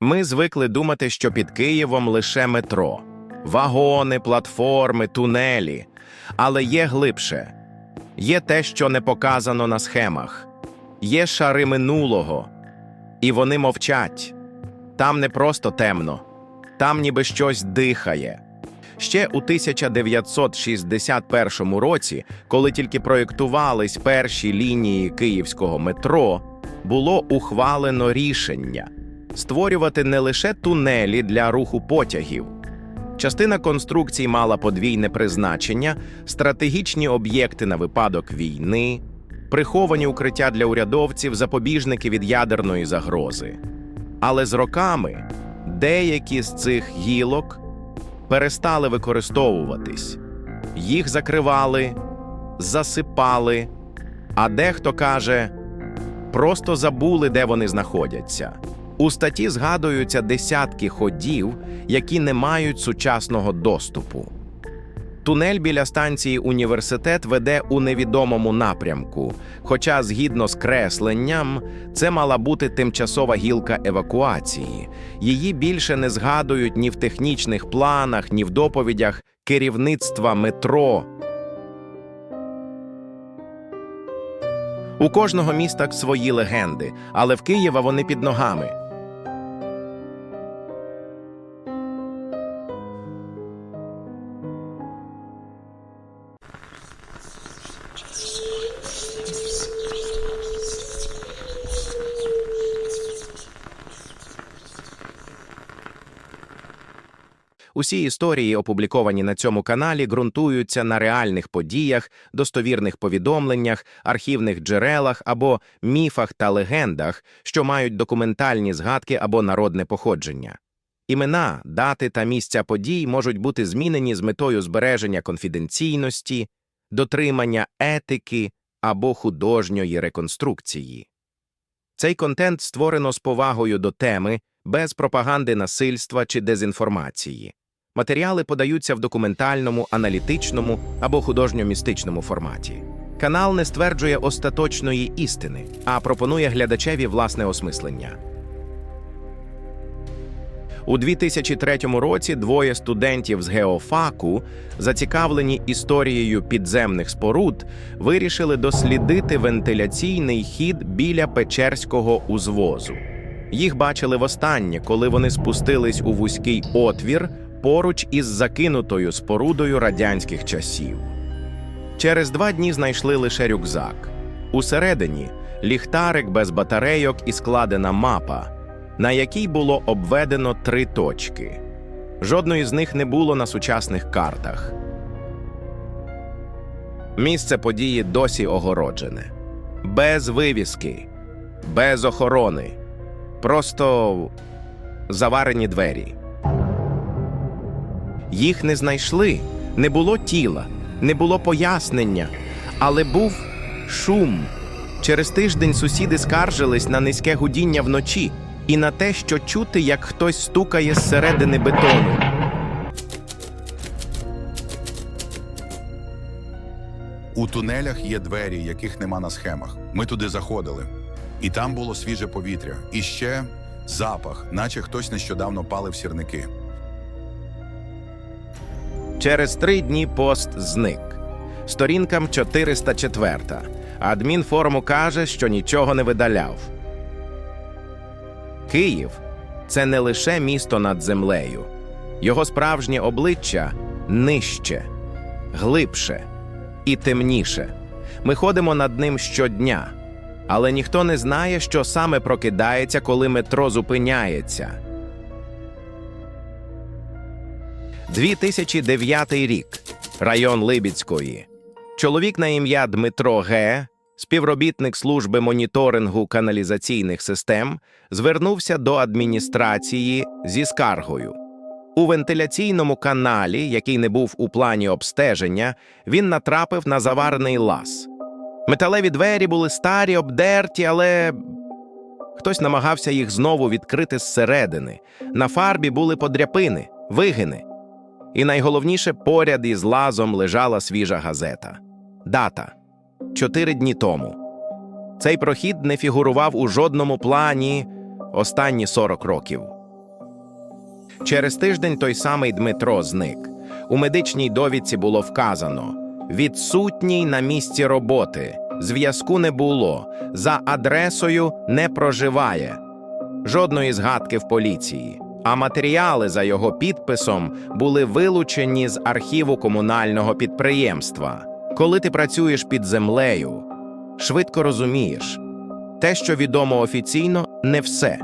Ми звикли думати, що під Києвом лише метро, вагони, платформи, тунелі. Але є глибше. Є те, що не показано на схемах, є шари минулого, і вони мовчать. Там не просто темно, там ніби щось дихає. Ще у 1961 році, коли тільки проєктувались перші лінії київського метро, було ухвалено рішення створювати не лише тунелі для руху потягів. Частина конструкцій мала подвійне призначення, стратегічні об'єкти на випадок війни, приховані укриття для урядовців, запобіжники від ядерної загрози. Але з роками деякі з цих гілок перестали використовуватись, їх закривали, засипали, а дехто каже, просто забули, де вони знаходяться. У статті згадуються десятки ходів, які не мають сучасного доступу. Тунель біля станції університет веде у невідомому напрямку, хоча, згідно з кресленням, це мала бути тимчасова гілка евакуації. Її більше не згадують ні в технічних планах, ні в доповідях керівництва метро. У кожного міста свої легенди, але в Києва вони під ногами. Усі історії, опубліковані на цьому каналі, ґрунтуються на реальних подіях, достовірних повідомленнях, архівних джерелах або міфах та легендах, що мають документальні згадки або народне походження. Імена, дати та місця подій можуть бути змінені з метою збереження конфіденційності, дотримання етики або художньої реконструкції. Цей контент створено з повагою до теми, без пропаганди насильства чи дезінформації. Матеріали подаються в документальному, аналітичному або художньо-містичному форматі. Канал не стверджує остаточної істини, а пропонує глядачеві власне осмислення. У 2003 році двоє студентів з геофаку, зацікавлені історією підземних споруд, вирішили дослідити вентиляційний хід біля Печерського узвозу. Їх бачили востаннє, коли вони спустились у вузький отвір поруч із закинутою спорудою радянських часів. Через два дні знайшли лише рюкзак. Усередині ліхтарик без батарейок і складена мапа, на якій було обведено три точки. Жодної з них не було на сучасних картах. Місце події досі огороджене, без вивіски, без охорони, просто заварені двері. Їх не знайшли, не було тіла, не було пояснення, але був шум. Через тиждень сусіди скаржились на низьке гудіння вночі і на те, що чути, як хтось стукає зсередини бетону. У тунелях є двері, яких нема на схемах. Ми туди заходили. І там було свіже повітря. І ще запах, наче хтось нещодавно палив сірники. Через три дні пост зник. Сторінкам 404. Адмінформу каже, що нічого не видаляв. Київ це не лише місто над землею. Його справжнє обличчя нижче, глибше і темніше. Ми ходимо над ним щодня, але ніхто не знає, що саме прокидається, коли метро зупиняється. 2009 рік. Район Либідської. Чоловік на ім'я Дмитро Г., співробітник служби моніторингу каналізаційних систем, звернувся до адміністрації зі скаргою. У вентиляційному каналі, який не був у плані обстеження, він натрапив на заварений лаз. Металеві двері були старі, обдерті, але хтось намагався їх знову відкрити зсередини. На фарбі були подряпини, вигини. І найголовніше, поряд із лазом лежала свіжа газета. Дата чотири дні тому. Цей прохід не фігурував у жодному плані останні 40 років. Через тиждень той самий Дмитро зник. У медичній довідці було вказано: відсутній на місці роботи, зв'язку не було, за адресою не проживає. Жодної згадки в поліції. А матеріали за його підписом були вилучені з архіву комунального підприємства. Коли ти працюєш під землею, швидко розумієш, те, що відомо офіційно, не все.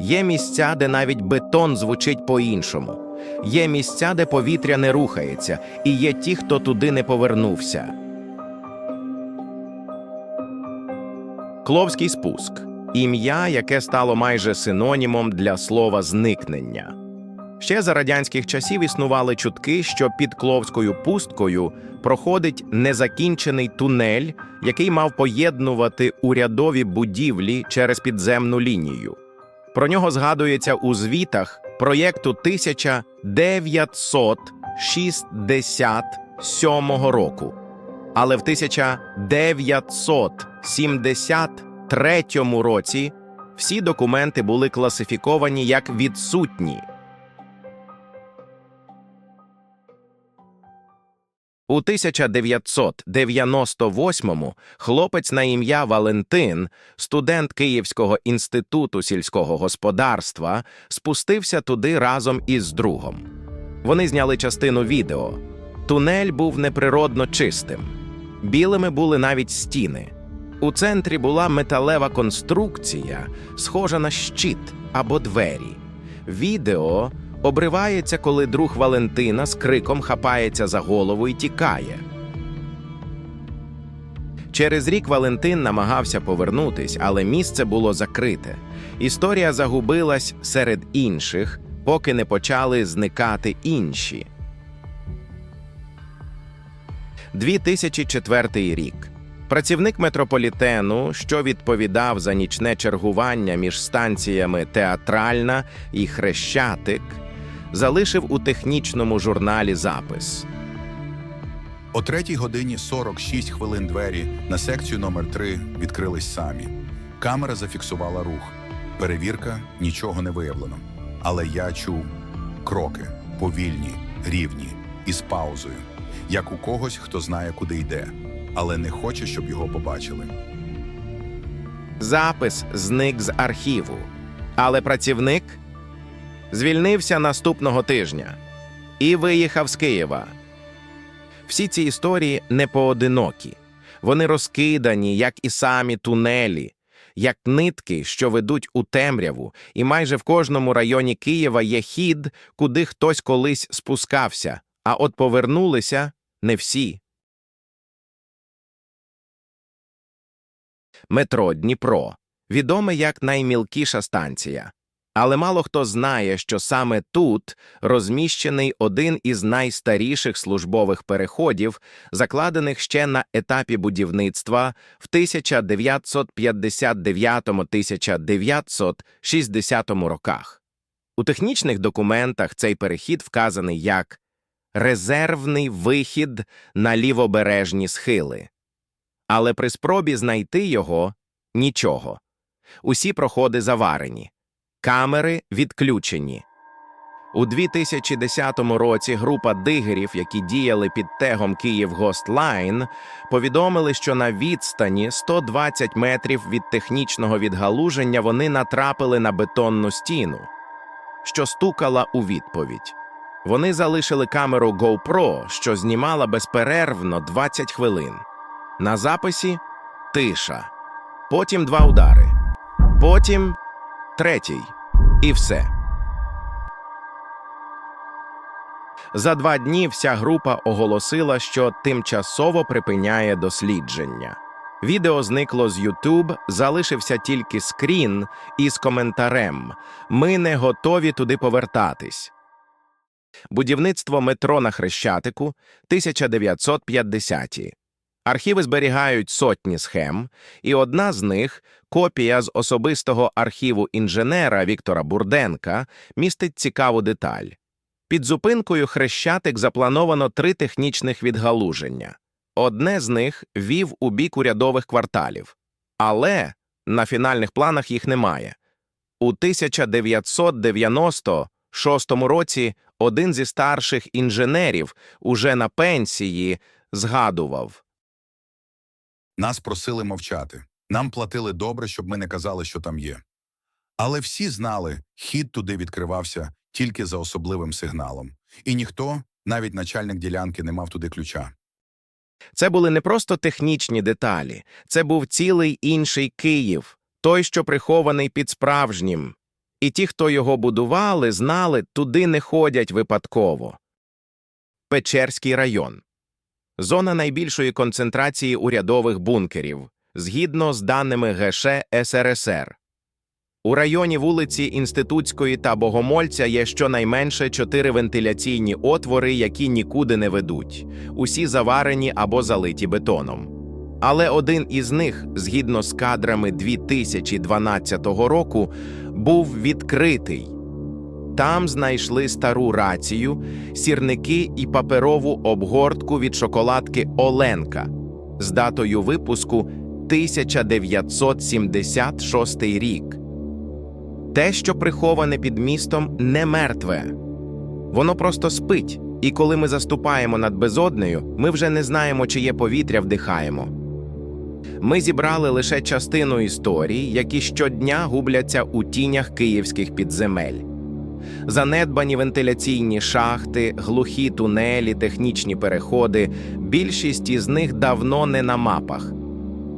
Є місця, де навіть бетон звучить по-іншому. Є місця, де повітря не рухається, і є ті, хто туди не повернувся. Кловський спуск ім'я, яке стало майже синонімом для слова зникнення. Ще за радянських часів існували чутки, що під Кловською пусткою проходить незакінчений тунель, який мав поєднувати урядові будівлі через підземну лінію. Про нього згадується у звітах проєкту 1967 року. Але в 1973 році всі документи були класифіковані як відсутні. У 1998-му хлопець на ім'я Валентин, студент Київського інституту сільського господарства, спустився туди разом із другом. Вони зняли частину відео. Тунель був неприродно чистим. Білими були навіть стіни. У центрі була металева конструкція, схожа на щит або двері. Відео обривається, коли друг Валентина з криком хапається за голову і тікає. Через рік Валентин намагався повернутись, але місце було закрите. Історія загубилась серед інших, поки не почали зникати інші. 2004 рік. Працівник метрополітену, що відповідав за нічне чергування між станціями Театральна і Хрещатик, залишив у технічному журналі запис. О третій годині 46 хвилин двері на секцію номер 3 відкрились самі. Камера зафіксувала рух. Перевірка нічого не виявлено. Але я чув кроки повільні, рівні і з паузою, як у когось, хто знає, куди йде, але не хоче, щоб його побачили. Запис зник з архіву, але працівник звільнився наступного тижня і виїхав з Києва. Всі ці історії не поодинокі. Вони розкидані, як і самі тунелі, як нитки, що ведуть у темряву, і майже в кожному районі Києва є хід, куди хтось колись спускався, а от повернулися не всі. Метро Дніпро відоме як наймілкіша станція. Але мало хто знає, що саме тут розміщений один із найстаріших службових переходів, закладених ще на етапі будівництва в 1959-1960 роках. У технічних документах цей перехід вказаний як резервний вихід на лівобережні схили. Але при спробі знайти його – нічого. Усі проходи заварені. Камери відключені. У 2010 році група дигерів, які діяли під тегом «Київгостлайн», повідомили, що на відстані 120 метрів від технічного відгалуження вони натрапили на бетонну стіну, що стукала у відповідь. Вони залишили камеру GoPro, що знімала безперервно 20 хвилин. На записі тиша. Потім два удари. Потім третій. І все. За два дні вся група оголосила, що тимчасово припиняє дослідження. Відео зникло з YouTube, залишився тільки скрін із коментарем Ми не готові туди повертатись. Будівництво метро на Хрещатику 1950-ті. Архіви зберігають сотні схем, і одна з них, копія з особистого архіву інженера Віктора Бурденка, містить цікаву деталь. Під зупинкою Хрещатик заплановано три технічних відгалуження. Одне з них вів у бік урядових кварталів. Але на фінальних планах їх немає. У шостому році один зі старших інженерів, уже на пенсії, згадував. Нас просили мовчати. Нам платили добре, щоб ми не казали, що там є. Але всі знали, хід туди відкривався тільки за особливим сигналом. І ніхто, навіть начальник ділянки, не мав туди ключа. Це були не просто технічні деталі, це був цілий інший Київ, той, що прихований під справжнім. І ті, хто його будували, знали, туди не ходять випадково. Печерський район. Зона найбільшої концентрації урядових бункерів, згідно з даними ГШ СРСР. У районі вулиці Інститутської та Богомольця є щонайменше чотири вентиляційні отвори, які нікуди не ведуть, усі заварені або залиті бетоном. Але один із них, згідно з кадрами 2012 року, був відкритий. Там знайшли стару рацію, сірники і паперову обгортку від шоколадки Оленка з датою випуску 1976 рік. Те, що приховане під містом, не мертве. Воно просто спить, і коли ми заступаємо над безоднею, ми вже не знаємо, чиє повітря вдихаємо. Ми зібрали лише частину історій, які щодня губляться у тінях київських підземель. Занедбані вентиляційні шахти, глухі тунелі, технічні переходи більшість із них давно не на мапах.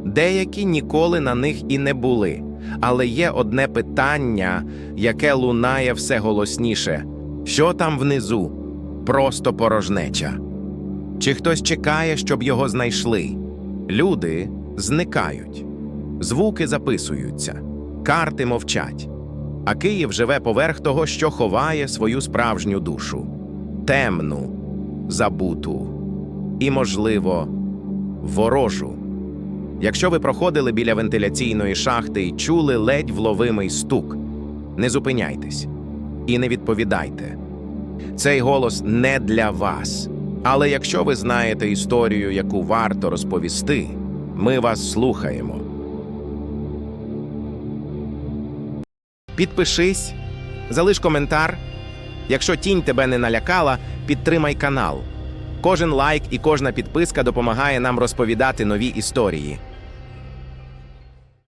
Деякі ніколи на них і не були. Але є одне питання, яке лунає все голосніше: що там внизу? Просто порожнеча. Чи хтось чекає, щоб його знайшли? Люди зникають, звуки записуються, карти мовчать. А Київ живе поверх того, що ховає свою справжню душу темну, забуту і, можливо, ворожу. Якщо ви проходили біля вентиляційної шахти і чули ледь вловимий стук, не зупиняйтесь і не відповідайте. Цей голос не для вас. Але якщо ви знаєте історію, яку варто розповісти, ми вас слухаємо. Підпишись, залиш коментар. Якщо тінь тебе не налякала, підтримай канал. Кожен лайк і кожна підписка допомагає нам розповідати нові історії.